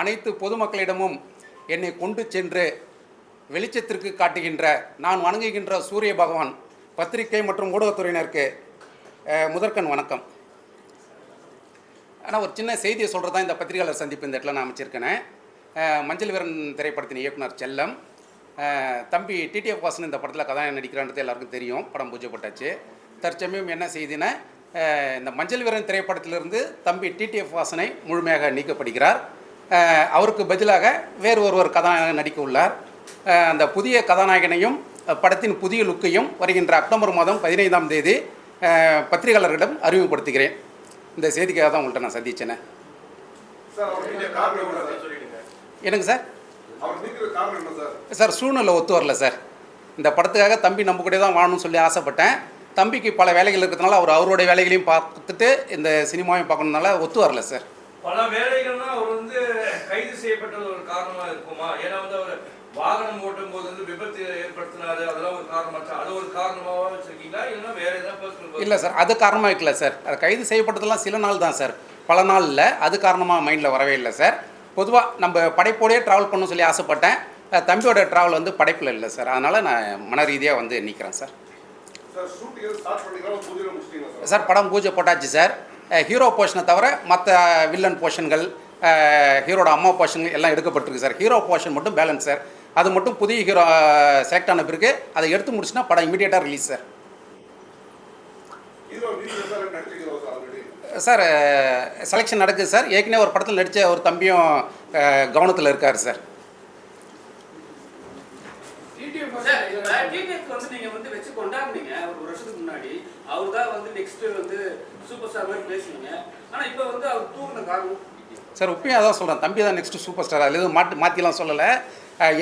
அனைத்து பொதுமக்களிடமும் என்னை கொண்டு சென்று வெளிச்சத்திற்கு காட்டுகின்ற நான் வணங்குகின்ற சூரிய பகவான் பத்திரிகை மற்றும் ஊடகத்துறையினருக்கு முதற்கன் முதற்கண் வணக்கம். ஆனால் ஒரு சின்ன செய்தியை சொல்கிறது தான் இந்த பத்திரிகையாளர் சந்திப்பு இந்த இடத்துல நான் அமைச்சிருக்கேன். மஞ்சள் வீரன் திரைப்படத்தின் இயக்குனர் செல்லம் தம்பி டிடிஎஃப் வாசன் இந்த படத்தில் கதாநாயகன் நடிக்கிறான்றது எல்லாருக்கும் தெரியும் படம் பூஜை தற்சமயம் என்ன செய்தினா இந்த மஞ்சள் வீரன் திரைப்படத்திலிருந்து தம்பி டிடிஎஃப் வாசனை முழுமையாக நீக்கப்படுகிறார். அவருக்கு பதிலாக வேறு ஒருவர் கதாநாயகன் நடிக்க உள்ளார். அந்த புதிய கதாநாயகனையும் படத்தின் புதிய லுக்கையும் வருகின்ற அக்டோபர் மாதம் பதினைந்தாம் தேதி பத்திரிகையாளர்களிடம் அறிமுகப்படுத்துகிறேன். இந்த செய்திக்காக தான் உங்கள்கிட்ட நான் சந்திச்சேனே. சார் அவர் நீங்க காரணம் என்ன சார் எனக்கு சார்? அவர் நீக்கிற காரணம் என்ன சார். சார் சூழ்நிலை ஒத்து வரல சார். இந்த படத்துக்காக தம்பி நம்ம கூட தான் வாழணும்னு சொல்லி ஆசைப்பட்டேன். தம்பிக்கு பல வேலைகள் இருக்கிறதுனால அவர் அவருடைய வேலைகளையும் பார்த்துட்டு இந்த சினிமாவையும் பார்க்கணுனால ஒத்து வரல சார். பல வேலைகள்னா அவர் வந்து கைது செய்யப்பட்டது ஒரு காரணமா இருக்குமா? ஏன்னா வந்து அவர் வாகனம் ஓட்டும் போது வந்து விபத்து ஏற்படுத்தினாரு. அதெல்லாம் ஒரு காரணமாச்சா அது ஒரு காரணமாவா வச்சிருக்கீங்களா? இல்லைன்னா வேற ஏதாவது இல்லை சார் அது காரணமாக இருக்கல சார். அது கைது செய்யப்பட்டதெல்லாம் சில நாள் தான் சார். பல நாள் இல்லை. அது காரணமாக மைண்டில் வரவே இல்லை சார். பொதுவாக நம்ம படைப்போடயே ட்ராவல் பண்ணணும்னு சொல்லி ஆசைப்பட்டேன். தம்பியோட ட்ராவல் வந்து படைப்பில் இல்லை சார். அதனால் நான் மன ரீதியாக வந்து நிற்கிறேன் சார். சார் ஷூட்டிங் ஸ்டார்ட் பண்ணிக்கலாம் புதிய முடிச்சிட்டீங்களா சார்? சார் படம் பூஜை போட்டாச்சு சார். ஹீரோ போர்ஷனை தவிர மற்ற வில்லன் போர்ஷன்கள் ஹீரோட அம்மா போர்ஷன்கள் எல்லாம் எடுக்கப்பட்டிருக்கு சார். ஹீரோ போர்ஷன் மட்டும் பேலன்ஸ் சார். அது மட்டும் புதிய ஹீரோ செலக்ட் ஆன பிறகு அதை எடுத்து முடிச்சுன்னா படம் இமீடியட்டாக ரிலீஸ் சார். ஹீரோ நீங்க சார் செலெக்ஷன் நடக்குது சார். ஏற்கனவே ஒரு படத்தில் நடித்த ஒரு தம்பியும் கவனத்தில் இருக்கார் சார். சார், இப்ப TTF வந்து நீங்க வந்து வச்சு கொண்டாடுனீங்க. ஒரு ஒரு வருஷத்துக்கு முன்னாடி. அவர் தான் வந்து நெக்ஸ்ட் வந்து சூப்பர் ஸ்டார் மாதிரி பேசுனீங்க. ஆனா இப்ப வந்து அவர் தூக்குன காரணம்? சார் உப்பையும் அதான் சொல்கிறேன் தம்பி தான் நெக்ஸ்ட் சூப்பர் ஸ்டார் அதில் எதுவும் மாட்டி மாற்றிலாம் சொல்லலை.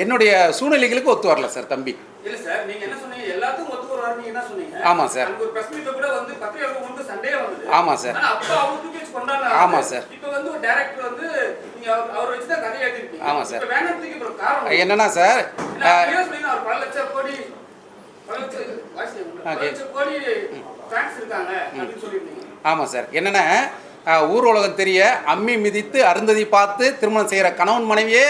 என்னுடைய சூழ்நிலைகளுக்கு ஒத்து வரல சார் தம்பி. இல்ல சார் நீங்க என்ன சொன்னீங்க? எல்லாத்துக்கும் ஒத்து வருவாரு என்ன சொன்னீங்க? ஆமா சார். ஒரு பிரஸ் மீட்ல கூட வந்து பத்திரிகை வந்து சண்டே வந்தது. ஆமா சார். அப்ப அவர் தூக்கி வச்சு கொண்டாடுனாரு. ஆமா சார். இப்ப வந்து ஒரு டைரக்டர் வந்து அவர் வச்சு தான் கதை எழுதிருக்கீங்க ஆமா சார். இப்ப வேணாம் தூக்கி போற காரணம் என்னன்னா சார் பல லட்சம் கோடி பல லட்சம் கோடி ஃபேன்ஸ் இருக்காங்க அப்படின்னு சொல்லியிருந்தீங்க. ஆமாம் சார். என்னென்னா ஊர் உலகம் தெரிய அம்மி மிதித்து அருந்ததி பார்த்து திருமணம் செய்கிற கணவன் மனைவியே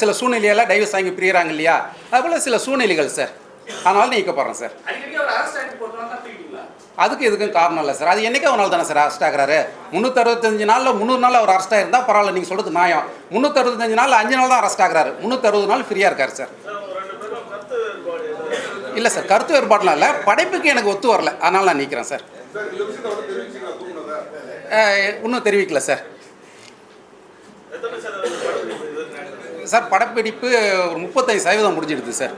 சில சூழ்நிலையெல்லாம் டைவர்ஸ் வாங்கி பிரியறாங்க இல்லையா? அதுபோல் சில சூழ்நிலைகள் சார் அதனால நீக்கப்படுறேன் சார் அதுக்கு இதுக்கும் காரணம் இல்லை சார் அது என்னைக்கே ஒரு நாள் தானே சார் அரெஸ்ட் ஆகிறாரு. முந்நூற்றறுபத்தஞ்சு நாளில் முந்நூறு நாள் அவர் அரெஸ்ட் ஆகிருந்தால் பரவாயில்ல நீங்கள் சொல்கிறது நியாயம். முந்நூற்றறுபத்தஞ்சு நாள் அஞ்சு நாள் தான் அரெஸ்ட் ஆகிறாரு. முந்நூற்றறுபது நாள் ஃப்ரீயாக இருக்கார் சார் இல்லை சார் கருத்து வேறுபாடுலாம் இல்லை. படைப்புக்கு எனக்கு ஒத்து வரல. அதனால் நான் நிற்கிறேன் சார் இன்னும் தெரிவிக்கல சார். சார் படப்பிடிப்பு ஒரு முப்பத்தைந்து சதவீதம் முடிஞ்சிடுது சார்.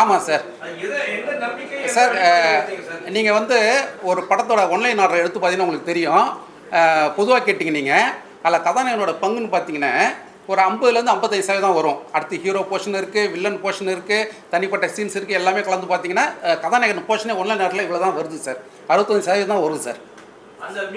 ஆமாம் சார். சார் நீங்கள் வந்து ஒரு படத்தோட ஒன்லைன் ஆர்டர் எடுத்து பார்த்தீங்கன்னா உங்களுக்கு தெரியும். பொதுவாக கேட்டிங்க நீங்கள் அதில் கதாநாயகனோட பங்குன்னு பார்த்தீங்கன்னா ஒரு ஐம்பதுலேருந்து ஐம்பத்தைந்து சதவீதம் வரும். அடுத்து ஹீரோ போர்ஷன் இருக்குது வில்லன் போர்ஷன் இருக்குது தனிப்பட்ட சீன்ஸ் இருக்குது எல்லாமே கலந்து பார்த்தீங்கன்னா கதாநாயகன் போர்ஷனே ஒன்லைன் ஆர்டரில் இவ்வளோ தான் வருது சார். அறுபத்தஞ்சு சதவீதம் தான் வரும் சார். சார்?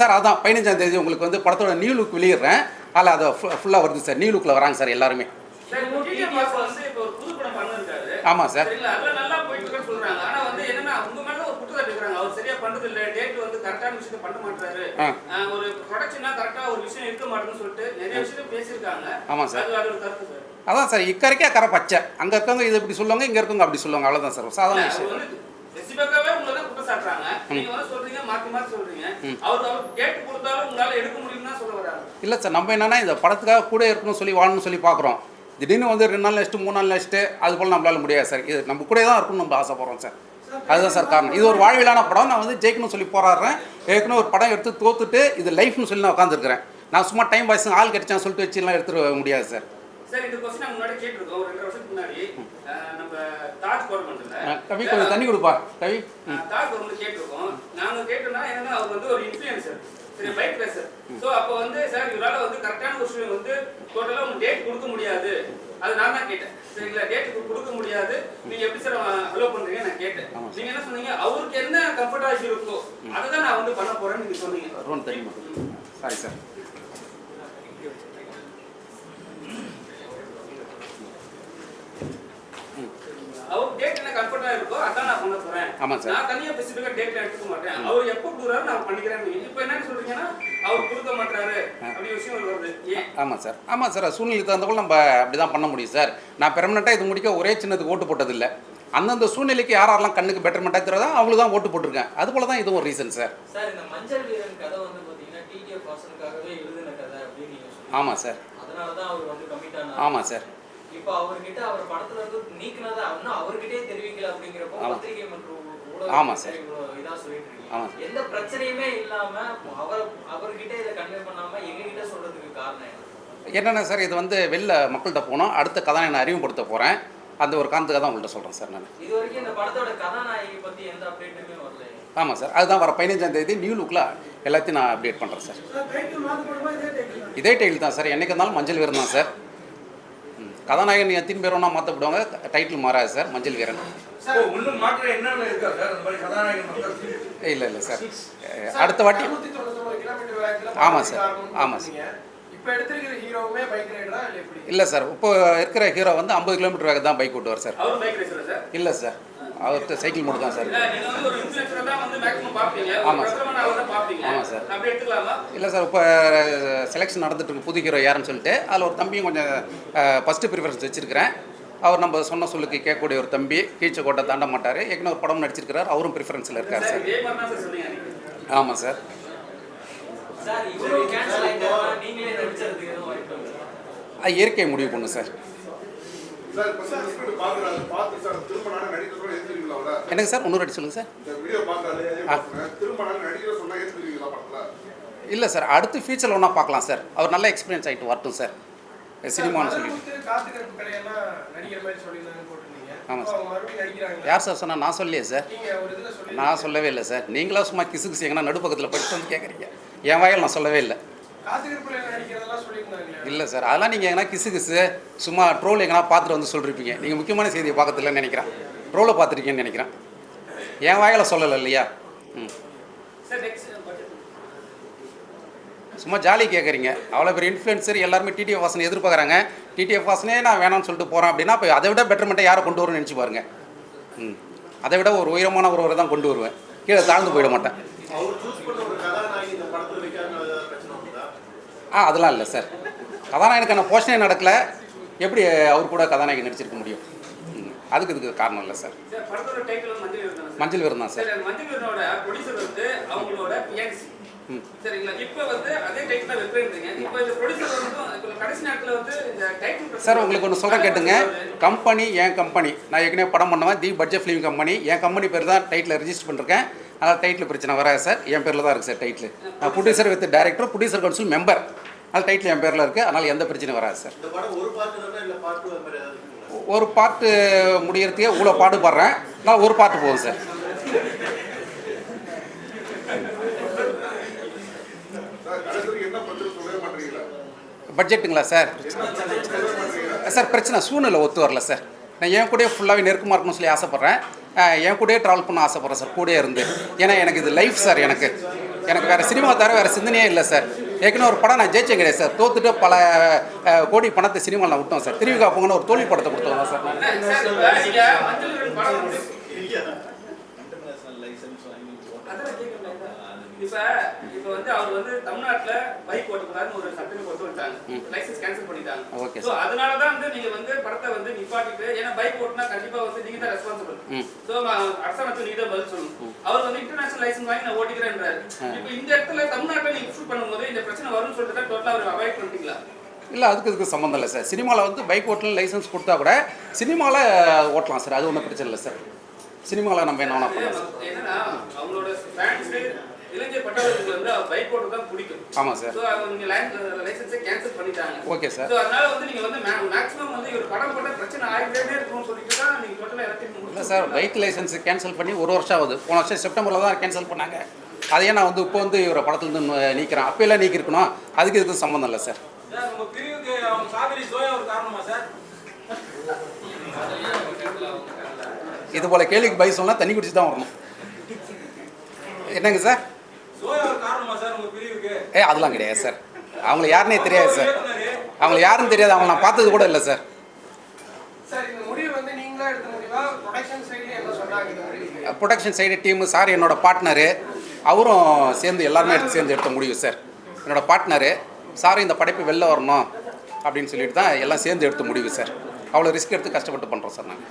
சார் அதான் பதினஞ்சாம் தேதி உங்களுக்கு வந்து படத்தோட நியூ லுக் வெளியிடுறேன். அதில் அது ஃபுல்லாக வருது சார். நியூ லுக்கில் வராங்க சார் எல்லாருமே. சார் இப்போ டிடிஎஃப் பாஸ் வந்து இப்போ ஒரு புது படம் பண்ணிருக்காரு ஆமாம் சார் சரிங்களா அதுல நல்லா போயிட்டு இருக்குன்னு சொல்றாங்க ஆனா வந்து என்னன்னா உங்க மேல ஒரு குற்றச்சாட்டு இருக்கிறாங்க அவர் சரியா பண்றது இல்ல டேட் வந்து கரெக்டான விஷயத்தை பண்ண மாட்டாரு. ஒரு ப்ரொடக்ஷனா கரெக்டா ஒரு விஷயம் இருக்க மாட்டேன்னு சொல்லிட்டு நிறைய விஷயம் பேசியிருக்காங்க. ஆமா சார். அது கருத்து சார். அதான் சார் இக்கரைக்கே கரை பச்சை. அங்கே இருக்கவங்க இது இப்படி சொல்லுவாங்க இங்கே இருக்கவங்க அப்படி சொல்லுவாங்க. அவ்வளோதான் சார். சாதாரண விஷயம். ரெசிபக்காவே உங்களை தான் குற்றம் சாட்டுறாங்க. நீங்க வந்து சொல்றீங்க மாத்தி மாத்தி சொல்றீங்க. அவர் அவர் டேட் கொடுத்தாலும் உங்களால எடுக்க முடியும்னு தான் சொல்ல வராங்க இல்லை சார் நம்ம என்னன்னா இந்த படத்துக்காக கூட இருக்கணும்னு சொல்லி வாழணும்னு சொல்லி பார்க்குறோம் திடீர்னு வந்து ரெண்டு நாள் நெக்ஸ்ட்டு மூணு நாள் நெக்ஸ்ட்டு அது போல் நம்மளால முடியாது சார். இது நம்ம கூட தான் இருக்கணும்னு நம்ம ஆசைப்படுறோம் சார். அதுதான் சார் காரணம். இது ஒரு வாழ்விலான படம். நான் வந்து ஜெயிக்கணும்னு சொல்லி போராடுறேன். ஏற்கனவே ஒரு படம் எடுத்து தோத்துட்டு இது லைஃப்னு சொல்லி நான் உட்காந்துருக்கிறேன் நான் சும்மா டைம் பாய்ஸ் ஆள் கிடைச்சான்னு சொல்லிட்டு வச்சுலாம் எடுத்துட முடியாது சார். சார் இந்த கொஸ்டின் முன்னாடி கேட்டிருக்கோம். ஒரு ரெண்டு வருஷத்துக்கு முன்னாடி ஆஹ் நம்ம தாஜ் கவர்மெண்ட்ல அஹ் கவி கொஞ்சம் தண்ணி கொடுப்பா. கவி தாஜ் கவர்மெண்ட் கேட்டிருக்கோம். நாங்க கேட்டோம்னா என்னன்னா அவர் வந்து ஒரு இன்ஃபுளுசர் சரி பைக் ரேசர் ஸோ அப்போ வந்து சார் இவரால வந்து கரெக்டான விஷயம் வந்து டோட்டலாக உங்களுக்கு டேட் கொடுக்க முடியாது. அது நான் தான் கேட்டேன். சரிங்களா? டேட் கொடுக்க முடியாது. நீங்க எப்படி சார் அலோ பண்றீங்க நான் கேட்டேன். நீங்க என்ன சொன்னீங்க? அவருக்கு என்ன கம்ஃபர்டா இருக்கோ அதை தான் நான் வந்து பண்ண போறேன்னு நீங்க சொன்னீங்க. சாரி சார் அவருக்கு டேட் என்ன கம்ஃபர்டா இருக்கோ அதான் நான் பண்ண போறேன் ஆமாம் சார். நான் தனியா ஸ்பெசிஃபிக்கா டேட்ல எடுத்துக்க மாட்டேன். அவர் எப்போ கொடுக்குறாரு நான் பண்ணிக்கிறேன் இப்போ என்ன சொல்றீங்கன்னா அவர் கொடுக்க மாட்டாரு அப்படி விஷயம் வருது. ஆமாம் சார். ஆமாம் சார் சூழ்நிலை தகுந்த போல் நம்ம அப்படி தான் பண்ண முடியும் சார். நான் பெர்மனெண்ட்டாக இது முடிக்க ஒரே சின்னதுக்கு ஓட்டு போட்டதில்லை. அந்தந்த சூழ்நிலைக்கு யார் யாரெல்லாம் கண்ணுக்கு பெட்டர்மெண்ட்டாக தெரியாதோ அவங்களுக்கு தான் ஓட்டு போட்டிருக்கேன். அது போல தான் இதுவும் ஒரு ரீசன் சார். சார் இந்த மஞ்சள் வீரன் கதை வந்து பாத்தீங்கன்னா டிடிஎஃப் வாசனுக்காகவே எழுதின கதை அப்படின்னு நீங்க சொல்லுங்க ஆமாம் சார். அதனால தான் அவர் வந்து கமிட் ஆனார். ஆமாம் சார். இப்போ அவர்கிட்ட அவர் படத்துல இருந்து நீக்கினதை இன்னும் அவர்கிட்டே தெரிவிக்கல அப்படிங்கிறப்போ ஆமா. பத்திரிகை மற்றும் ஆமா சார். இவ்வளோ இதா சொல்லிட்டு ஆமா. இருக்கீங்க எந்த பிரச்சனையுமே இல்லாம அவர் அவர்கிட்ட இதை கன்வே பண்ணாம எங்ககிட்ட சொல்றதுக்கு காரணம் என்ன? என்னென்ன சார் இது வந்து வெளில மக்கள்கிட்ட போனோம். அடுத்த கதை நான் அறிமுகப்படுத்த போகிறேன் அந்த ஒரு காரணத்துக்காக தான் உங்கள்கிட்ட சொல்கிறேன் சார் நான். இது வரைக்கும் இந்த படத்தோட கதாநாயகி பத்தி எந்த அப்டேட்டுமே வரல ஆமாம் சார். அதுதான் வர பதினஞ்சாம் தேதி நியூ லுக்கில் எல்லாத்தையும் நான் அப்டேட் பண்ணுறேன் சார். இதே டைட்டில் தான் சார். என்னைக்கு இருந்தாலும் மஞ்சள் வீரன் தான் சார். கதாநாயகன் எத்தனை பேர் வேணா மாற்றப்படுவாங்க டைட்டில் மாறாது சார் மஞ்சள் வீரன். இல்லை இல்லை சார் அடுத்த வாட்டி. ஆமாம் சார். ஆமாம் சார். இல்லை சார் இப்போ இருக்கிற ஹீரோ வந்து ஐம்பது கிலோமீட்டர் வேக தான் பைக் ஓட்டுவார் சார் இல்லை சார் அவர்கிட்ட சைக்கிள் மட்டும் தான் சார் இல்ல நீங்க வந்து ஒரு இன்ஃபுளுசரை தான் வந்து மேக்ஸிமம் பாப்பீங்க. ஆமா ஒரு சார். பிரபலமான ஆளை தான் பாப்பீங்க. ஆமா சார். இல்லை சார் இப்போ செலெக்ஷன் நடந்துட்டு இருக்கு. புது ஹீரோ யாருன்னு சொல்லிட்டு அதில் ஒரு தம்பியும் கொஞ்சம் ஃபஸ்ட்டு ப்ரிஃபரன்ஸ் வச்சிருக்கிறேன். அவர் நம்ம சொன்ன சொல்லுக்கு கேட்கக்கூடிய ஒரு தம்பி கீச்ச கோட்டை தாண்ட மாட்டார். ஏற்கனவே ஒரு படம் நடிச்சிருக்கிறார். அவரும் ப்ரிஃபரன்ஸில் இருக்கார் சார் ஆமாம் சார் இயற்கை முடிவு பண்ணும் சார். என்னங்க சார் இன்னொரு வாட்டி சொல்லுங்கள் சார். இல்லை சார் அடுத்து ஃபியூச்சரில் ஒன்றா பார்க்கலாம் சார். அவர் நல்ல எக்ஸ்பீரியன்ஸ் ஆகிட்டு வரட்டும் சார். சினிமான்னு சொல்லிட்டு. கொடுத்து காத்துக்கிறப்பு கடையெல்லாம் நடிகர் மாதிரி சொல்லியிருந்தாங்க போட்டிருந்தீங்க. ஆமா இப்போ அவங்க மறுபடியும் நடிக்கிறாங்க யார் சார் சொன்னா? நான் சொல்லியே சார். நீங்க ஒரு இதுல சொல்லி நான் சொல்லவே இல்லை சார். நீங்களா சும்மா கிசு கிசு எங்கன்னா நடுப்பக்கத்தில் படிச்சுட்டு வந்து கேட்குறீங்க என் வாயில் நான் சொல்லவே இல்லை. இல்லை சார் அதெல்லாம் நீங்கள் எங்கன்னா கிசு கிசு சும்மா ட்ரோல் எங்கன்னா பார்த்துட்டு வந்து சொல்லிருப்பீங்க. நீங்கள் முக்கியமான செய்தியை பார்க்கறதில்லன்னு நினைக்கிறேன். ட்ரோலை பார்த்துருக்கீங்கன்னு நினைக்கிறேன். என் வாயில் சொல்லலை இல்லையா? ம். சும்மா ஜாலி கேட்குறீங்க அவ்வளோ பெரிய இன்ஃப்ளூயன்சர் எல்லாருமே டிடிஎஃப் வாசனை எதிர்பார்க்குறாங்க. டிடிஎஃப் வாசனே நான் வேணாம்னு சொல்லிட்டு போகிறேன் அப்படின்னா இப்போ அதை விட பெட்டர்மெண்ட்டை யாரை கொண்டு வரும்னு நினச்சி பாருங்க. ம். அதை விட ஒரு உயரமான ஒருவரை தான் கொண்டு வருவேன். கீழே தாழ்ந்து போயிட மாட்டேன். ஆ அதெல்லாம் இல்லை சார் கதாநாயகனுக்கான போஷனே நடக்கல. எப்படி அவர் கூட கதாநாயகன் நடிச்சிருக்க முடியும்? ம், அதுக்கு இதுக்கு காரணம் இல்லை சார் சார் படத்தோட டைட்டில் வந்து மஞ்சள் வீரன் சார் சார் சரி அந்த மஞ்சள் வீரனோட ப்ரொடியூசர் வந்து அவங்களோட பிஎன்சி ம். சரிங்களா? இப்போ வந்து அதே டைட்டில் தான் வைக்கிறீங்க இப்போ இந்த ப்ரொடியூசர் வந்து இப்போ கடைசி நேரத்தில் வந்து இந்த டைட்டில் சார் உங்களுக்கு ஒன்று சொல்கிறேன் கேட்டுங்க. கம்பெனி என் கம்பெனி நான் ஏற்கனவே படம் பண்ணுவேன் தி பட்ஜெட் ஃபிலிம் கம்பெனி என் கம்பெனி பேர் தான் டைட்டில் ரெஜிஸ்டர் பண்ணிருக்கேன். அதனால் டைட்டில் பிரச்சனை வராது சார். என் பேரில் தான் இருக்குது சார் டைட்டில் நான் producer with director producer council member அதனால் டைட்டில் என் பேரில் இருக்குது அதனால் எந்த பிரச்சனையும் வராது சார். இந்த படம் ஒரு அது பாட்டு முடியறதுக்கே இவ்வளோ பாடுபடுறேன். நான் ஒரு பாட்டு போதும் சார். பட்ஜெட்டுங்களா சார்? சார் பிரச்சனை சூழ்நிலை ஒத்து வரல சார். நான் என் கூடயே ஃபுல்லாகவே நெருக்கமாக இருக்கணும்னு சொல்லி ஆசைப்பட்றேன். என் கூடயே ட்ராவல் பண்ண ஆசைப்பட்றேன் சார் கூடயே இருந்து. ஏன்னா எனக்கு இது லைஃப் சார் எனக்கு. எனக்கு வேறு சினிமா தவிர வேறு சிந்தனையே இல்லை சார் ஏற்கனவே ஒரு படம் நான் ஜெயிச்சேன் கிடையாது சார் தோத்துட்டு பல கோடி பணத்தை சினிமாவில் நான் விட்டோம் சார் திருவி காப்புங்கன்னு ஒரு தோல்வி படத்தை கொடுத்தோம் சார் நான் சார் இப்போ நீங்கள் மஞ்சள் வீரன் படம் வந்து இன்டர்நேஷனல் லைசன்ஸ் வாங்கி அதெல்லாம் கேட்கல இப்ப இப்ப வந்து அவர் வந்து தமிழ்நாட்டுல பைக் ஓட்டக்கூடாதுன்னு ஒரு சட்டம் கொண்டு வந்துட்டாங்க. லைசன்ஸ் கேன்சல் பண்ணிட்டாங்க. சோ அதனால தான் வந்து நீங்க வந்து படத்தை வந்து நிப்பாட்டிட்டு ஏன்னா பைக் ஓட்டினா கண்டிப்பா வந்து நீங்க தான் ரெஸ்பான்சிபிள். சோ அரசாங்கத்துக்கு நீங்க தான் பதில் சொல்லணும். அவர் வந்து இன்டர்நேஷனல் லைசன்ஸ் வாங்கி நான் ஓட்டிக்கிறேன்றாரு. இப்போ இந்த இடத்துல தமிழ்நாட்டுல நீங்க ஷூட் பண்ணும்போது இந்த பிரச்சனை வரும்னு சொல்லிட்டு டோட்டலா அவர் அவாய்ட் பண்ணிட்டீங்களா? இல்லை அதுக்கு இதுக்கு சம்மந்தம் இல்லை சார் சினிமாவில் வந்து பைக் ஓட்டலாம் லைசன்ஸ் கொடுத்தா கூட சினிமாவில் ஓட்டலாம் சார் அது ஒன்றும் பிரச்சனை இல்லை சார் சினிமாவில் நம்ம என்ன வேணா பண்ணலாம் சார் பட்டாளத்துக்கு வந்து பைக் தான் பிடிக்கும். ஆமாம் சார். சோ அவங்க லைசன்ஸை கேன்சல் பண்ணிட்டாங்க. Okay sir. So, அதனால வந்து நீங்க வந்து மேக்ஸிமம் வந்து இவர் படம் போட்ட பிரச்சனை ஆகிட்டே இருக்கணும்னு சொல்லிட்டு தான் நீங்க டோட்டலா எல்லாத்தையும் இல்லை சார் பைக் லைசன்ஸ் கேன்சல் பண்ணி ஒரு வருஷம் ஆகுது. போன வருஷம் செப்டம்பரில் தான் கேன்சல் பண்ணாங்க. அதையே நான் வந்து இப்போ வந்து இவரை படத்துலேருந்து நீக்கிறேன். அப்போல்லாம் நீக்கிருக்கணும். அதுக்கு இதுக்கு சம்மந்தம் இல்லை சார். சார் உங்க பிரிவுக்கு அவங்க சாகரி சோயா ஒரு காரணமா சார்? இது போல் கேள்விக்கு பை சொன்னால் தண்ணி குடிச்சு தான் வரணும். என்னங்க சார்? ஏ அதெல்லாம் கிடையாது சார். அவங்கள யாருன்னே தெரியாது சார். அவங்கள யாருன்னு தெரியாது. அவங்கள நான் பார்த்தது கூட இல்லை சார். சார் இந்த முடிவு வந்து நீங்களா எடுத்த முடிவா? ப்ரொடக்ஷன் சைடுல என்ன சொன்னாங்க இந்த முடிவுக்கு? ப்ரொடக்ஷன் சைடு டீமு சார் என்னோட பார்ட்னரு அவரும் சேர்ந்து எல்லாருமே எடுத்து சேர்ந்து எடுத்த முடிவு சார். என்னோட பார்ட்னரு சார் இந்த படைப்பு வெளில வரணும். அப்படின்னு சொல்லிட்டு தான் எல்லாம் சேர்ந்து எடுத்த முடிவு சார். அவ்வளோ ரிஸ்க் எடுத்து கஷ்டப்பட்டு பண்ணுறோம் சார் நாங்கள்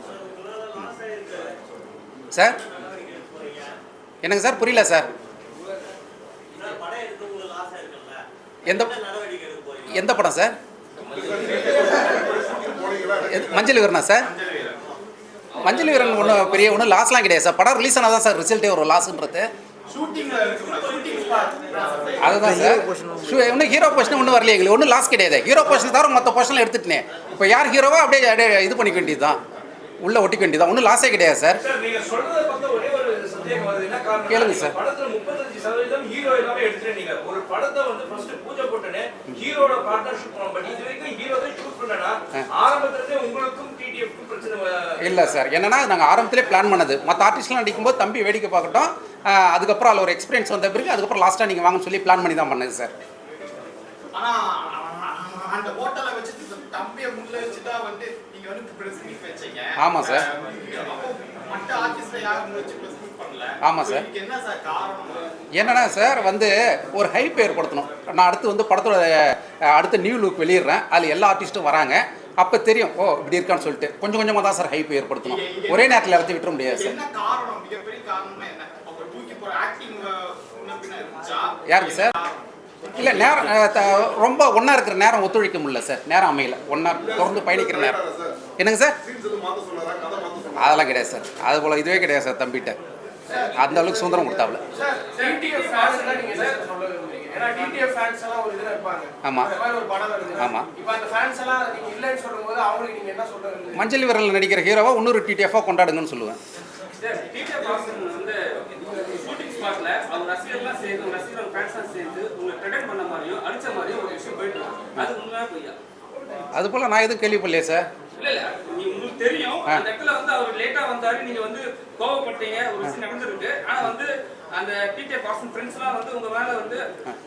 சார்? என்னங்க சார்? புரியல சார். எந்த எந்த படம் சார்? மஞ்சள் வீரனா சார்? மஞ்சள் வீரன் ஒன்றும் பெரிய ஒன்றும் லாஸ்லாம் கிடையாது சார். படம் ரிலீஸ் ஆனால் தான் சார் ரிசல்ட்டே வரும் லாஸ்ன்றது அதுதான் சார். இன்னும் ஹீரோ போர்ஷன் ஒன்றும் வரலையே எங்களுக்கு. ஒன்றும் லாஸ் கிடையாது. ஹீரோ போர்ஷன் தவிர மற்ற போர்ஷனில் எடுத்துட்டேன். இப்போ யார் ஹீரோவோ அப்படியே அப்படியே இது பண்ணிக்க வேண்டியது தான் உள்ளே ஒட்டிக்க வேண்டியது தான் ஒன்றும் லாஸே கிடையாது சார். கேளுங்க சார். போட்டுன்னு ஹீரோட பார்ட்னர் ஷூட் பண்ணோம். பட் இது வரைக்கும் ஹீரோ தான் ஷூட் பண்ணனா ஆரம்பத்துல உங்களுக்கும் டிடிஎஃப்க்கும் பிரச்சனை இல்லை சார். என்னன்னா நாங்கள் ஆரம்பத்திலே பிளான் பண்ணது. மற்ற ஆர்டிஸ்ட்லாம் நடிக்கும்போது தம்பி வேடிக்கை பார்க்கட்டும். அதுக்கப்புறம் அதில் ஒரு எக்ஸ்பீரியன்ஸ் வந்த பிறகு அதுக்கப்புறம் லாஸ்ட்டாக நீங்கள் வாங்கன்னு சொல்லி பிளான் பண்ணி தான் பண்ணது சார். ஆனா அந்த ஹோட்டலை வச்சு தம்பியை முன்ன வச்சு தான் வந்து நீங்க வந்து பிரஸ் மீட் வச்சீங்க. ஆமா சார். மற்ற ஆர்டிஸ்ட்ல யாரும் வச்சு பிரஸ் மீட் பண்ணல ஆமா சார். என்னன்னா சார் வந்து ஒரு ஹைப் ஏற்படுத்தணும். நான் அடுத்து வந்து படத்தோட அடுத்த நியூ லுக் வெளியிடுறேன். அதில் எல்லா ஆர்டிஸ்ட்டும் வராங்க. அப்போ தெரியும் ஓ இப்படி இருக்கான்னு சொல்லிட்டு. கொஞ்சம் கொஞ்சமாக தான் சார் ஹைப் ஏற்படுத்தணும். ஒரே நேரத்தில் எல்லாத்தையும் விட்டுற முடியாது சார். யாருக்கு சார்? இல்லை நேரம் ரொம்ப ஒன்றா இருக்கிற நேரம் ஒத்துழைக்க முடியல சார். நேரம் அமையல. ஒன்றா தொடர்ந்து பயணிக்கிற நேரம். என்னங்க சார்? அதெல்லாம் கிடையாது சார். அது போல் இதுவே கிடையாது சார் தம்பிகிட்ட அந்த அளவுக்கு சுதந்திரம் கொடுத்தாப்புல. சார் டிடிஎஃப் ஃபேன்ஸ் தான் நீங்க சார் சொல்ல விரும்புறீங்க? ஏன்னா டிடிஎஃப் ஃபேன்ஸ் எல்லாம் ஒரு இதுல இருப்பாங்க. ஆமா. அந்த மாதிரி ஒரு படம் வருது. ஆமா. இப்போ அந்த ஃபேன்ஸ் எல்லாம் நீங்க இல்லைன்னு சொல்லும்போது அவங்களுக்கு நீங்க என்ன சொல்ல விரும்புறீங்க? மஞ்சள் விரலில் நடிக்கிற ஹீரோவை இன்னொரு டிடிஎஃபாக கொண்டாடுங்கன்னு சொல்லுவேன். அது போல் நான் எதுவும் கேள்விப்படலையே சார். தெரியும். அந்த இடத்துல வந்து அவர் லேட்டா வந்தாரு. நீங்க வந்து கோவப்பட்டீங்க. ஒரு விஷயம் நடந்திருக்கு. ஆனா வந்து அந்த டிடிஎஃப் வாசன் ஃப்ரெண்ட்ஸ்லாம் வந்து உங்க மேல வந்து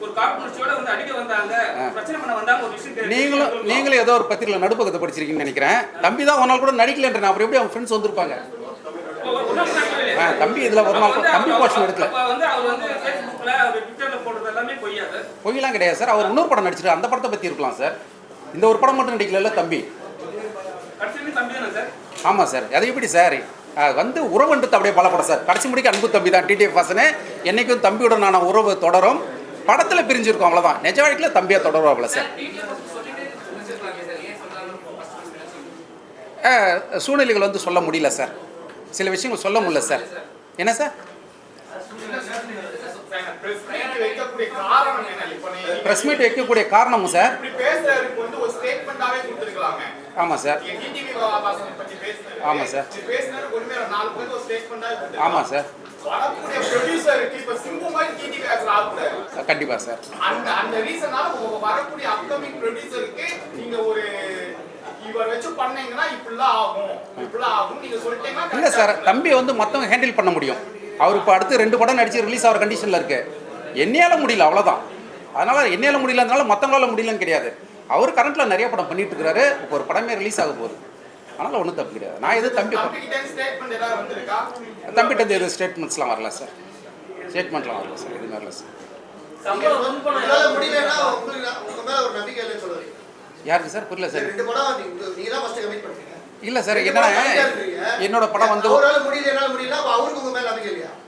ஒரு காழ்ப்புணர்ச்சியோட வந்து அடிக்க வந்தாங்க. பிரச்சனை பண்ண வந்தாங்க. ஒரு விஷயம். நீங்களும் நீங்களும் ஏதோ ஒரு பத்திரிகையில் நடுப்பக்கத்தை படிச்சிருக்கீங்கன்னு நினைக்கிறேன். தம்பி தான் ஒரு நாள் கூட நடிக்கலன்ற அப்புறம் எப்படி அவங்க ஃப்ரெண்ட்ஸ் வந்திருப்பாங்க? தம்பி இதுல ஒரு நாள் தம்பி போர்ஷன் எடுக்கல. பொய்யெல்லாம் கிடையாது சார். அவர் இன்னொரு படம் நடிச்சிட்டு அந்த படத்தை பற்றி இருக்கலாம் சார். இந்த ஒரு படம் மட்டும் நடிக்கல தம்பி கடைசியிலும் தம்பி தானே சார் ஆமாம் சார். அது எப்படி சார்? வந்து உறவுன்றது அப்படியே பலப்படும் சார். கடைசி முடிக்க அன்பு தம்பி தான் டிடிஎஃப் வாசனே. என்னைக்கும் தம்பியுடனான உறவு தொடரும். படத்தில் பிரிஞ்சிருக்கும் அவ்வளோதான் நிஜ வாழ்க்கையில் தம்பியாக தொடருவாப்ல சார். அஹ், சூழ்நிலைகள் வந்து சொல்ல முடியல சார். சில விஷயங்கள் சொல்ல முடியல சார். என்ன சார்? ப்ரெஸ் மீட் வைக்கக்கூடிய காரணமும் சார். ஆமாம் சார். நீங்க டிடிவி வாசனை பத்தி பேசுனது. ஆமா சார். ஆமாம் சார். கண்டிப்பாக சார். அந்த ரீசனால வரக்கூடிய அப்கமிங் ப்ரொடியூசருக்கு நீங்க ஒரு இல்லை சார் தம்பி வந்து மற்றவங்க ஹேண்டில் பண்ண முடியும். அவர் இப்போ அடுத்து ரெண்டு படம் நடிச்சு ரிலீஸ் ஆகிற கண்டிஷனில் இருக்கு. என்னையால முடியல அவ்வளோதான் அதனால் என்னையால முடியலனால மற்றவங்களால முடியலன்னு கிடையாது. அவர் கரண்ட்டில் நிறைய படம் பண்ணிட்டு இருக்கிறாரு இப்போ ஒரு படமே ரிலீஸ் ஆக போகுது. அதனால் ஒன்றும் தப்பு கிடையாது. நான் எதுவும் தம்பி தம்பி கிட்ட ஸ்டேட்மெண்ட் ஏதாவது வந்திருக்கா? தம்பிகிட்ட எதுவும் ஸ்டேட்மெண்ட்ஸ்லாம் வரல சார் ஸ்டேட்மெண்ட்லாம் வரல சார் எதுவும் வரல சார் யாருக்கு சார் புரியல சார் இல்லை சார் இருக்கிறீங்க. என்னோட படம் வந்து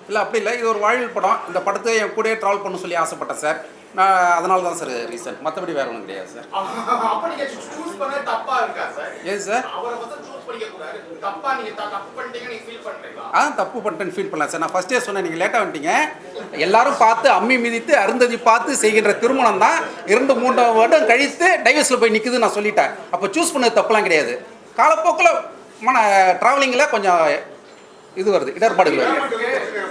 இல்லை அப்படி இல்லை. இது ஒரு வாழ்வில் படம். இந்த படத்தை என் கூடயே ட்ராவல் பண்ண சொல்லி ஆசைப்பட்டேன் சார் நான் அதனால தான் சார் ரீசன் மற்றபடி வேறு ஒன்றும் கிடையாது சார் இருக்கா சார் ஆ தப்பு பண்ணிட்டேன்னு ஃபீல் பண்ணலாம் சார் நான் ஃபஸ்ட்டே சொன்னேன் நீங்கள் லேட்டாக வந்துட்டீங்க. எல்லாரும் பார்த்து அம்மி மிதித்து அருந்ததி பார்த்து செய்கின்ற திருமணம் தான். இரண்டு மூன்று வருடம் கழித்து டைவர்ஸில் போய் நிற்குது நான் சொல்லிட்டேன். அப்போ சூஸ் பண்ணது தப்புலாம் கிடையாது. காலப்போக்கில் மன ட்ராவலிங்கில் கொஞ்சம் இது வருது இடர்பாடுகள் வருது.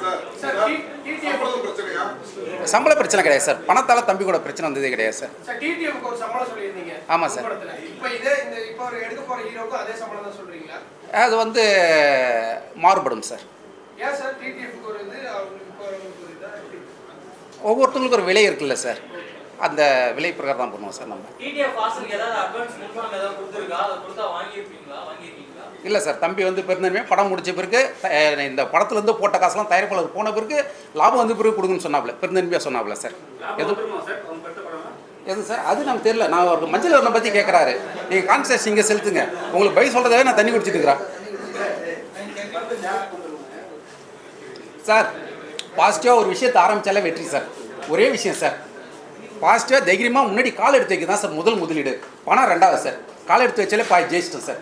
சம்பள பிரச்சனை கிடையாது சார். பணத்தால் தம்பி கூட பிரச்சனை வந்ததே கிடையாது சார். சார் டிடிஎஃப்க்கு ஒரு சம்பளம் சொல்லியிருந்தீங்க. ஆமா சார். படத்துல இப்போ இதே இந்த இப்போ ஒரு எடுக்க போற ஹீரோக்கும் அதே சம்பளம் தான் சொல்றீங்களா? அது வந்து மாறுபடும் சார்? ஒவ்வொருத்தவங்களுக்கும் ஒரு விலை இருக்குல்ல சார். அந்த விலை பிரகாரம் தான் பண்ணுவோம் சார் நம்ம. இல்லை சார் தம்பி வந்து பெருந்தன்மையே படம் முடிச்ச பிறகு இந்த படத்துலேருந்து போட்ட காசுலாம் தயாரிப்பாளர் போன பிறகு லாபம் வந்து பிறகு கொடுங்கன்னு சொன்னாப்ல பெருந்தன்மையாக சொன்னாப்ல சார். லாபம் எது? சார் அது நமக்கு தெரியல. நான் அவருக்கு மஞ்சள் வரனை பற்றி கேட்குறாரு நீங்கள் கான்சர்ஸ் இங்கே செலுத்துங்க. உங்களுக்கு பை சொல்கிறதாவே நான் தண்ணி குடிச்சிட்டு இருக்கிறேன். சார் பாசிட்டிவாக ஒரு விஷயத்தை ஆரம்பித்தாலே வெற்றி சார். ஒரே விஷயம் சார். பாசிட்டிவாக தைரியமாக முன்னாடி கால் எடுத்து வைக்க தான் சார் முதல் முதலீடு. பணம் ரெண்டாவது சார். கால் எடுத்து வச்சாலே பாய் ஜெயிச்சிட்டோம் சார்.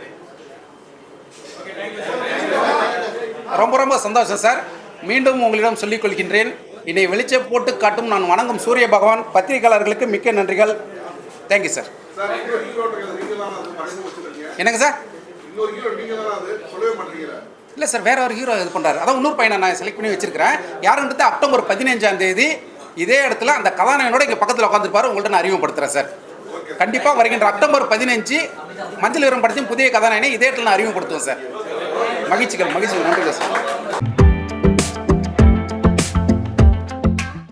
ரொம்ப ரொம்ப சந்தோஷம் சார். மீண்டும் உங்களிடம் சொல்லிக் கொள்கின்றேன். என்னை வெளிச்ச போட்டு காட்டும் நான் வணங்கும் சூரிய பகவான். பத்திரிகையாளர்களுக்கு மிக்க நன்றிகள். தேங்க்யூ சார் என்னங்க சார்? இல்லை சார் வேற ஒரு ஹீரோ இது பண்ணுறாரு அதான் இன்னொரு பையனை நான் செலக்ட் பண்ணி வச்சிருக்கிறேன். யாருன்றது அக்டோபர் பதினஞ்சாம் தேதி இதே இடத்துல அந்த கதாநாயகனோட இங்கே பக்கத்தில் உட்காந்துருப்பாரு உங்கள்கிட்ட நான் அறிமுகப்படுத்துகிறேன் சார். கண்டிப்பாக வருகின்ற அக்டோபர் பதினஞ்சு மஞ்சள் வீரம் படத்தின் புதிய கதாநாயகனை இதே இடத்துல நான் அறிமுகப்படுத்துவேன் சார். மகிழ்ச்சிகள் மகிழ்ச்சிகள் நன்றி சார்.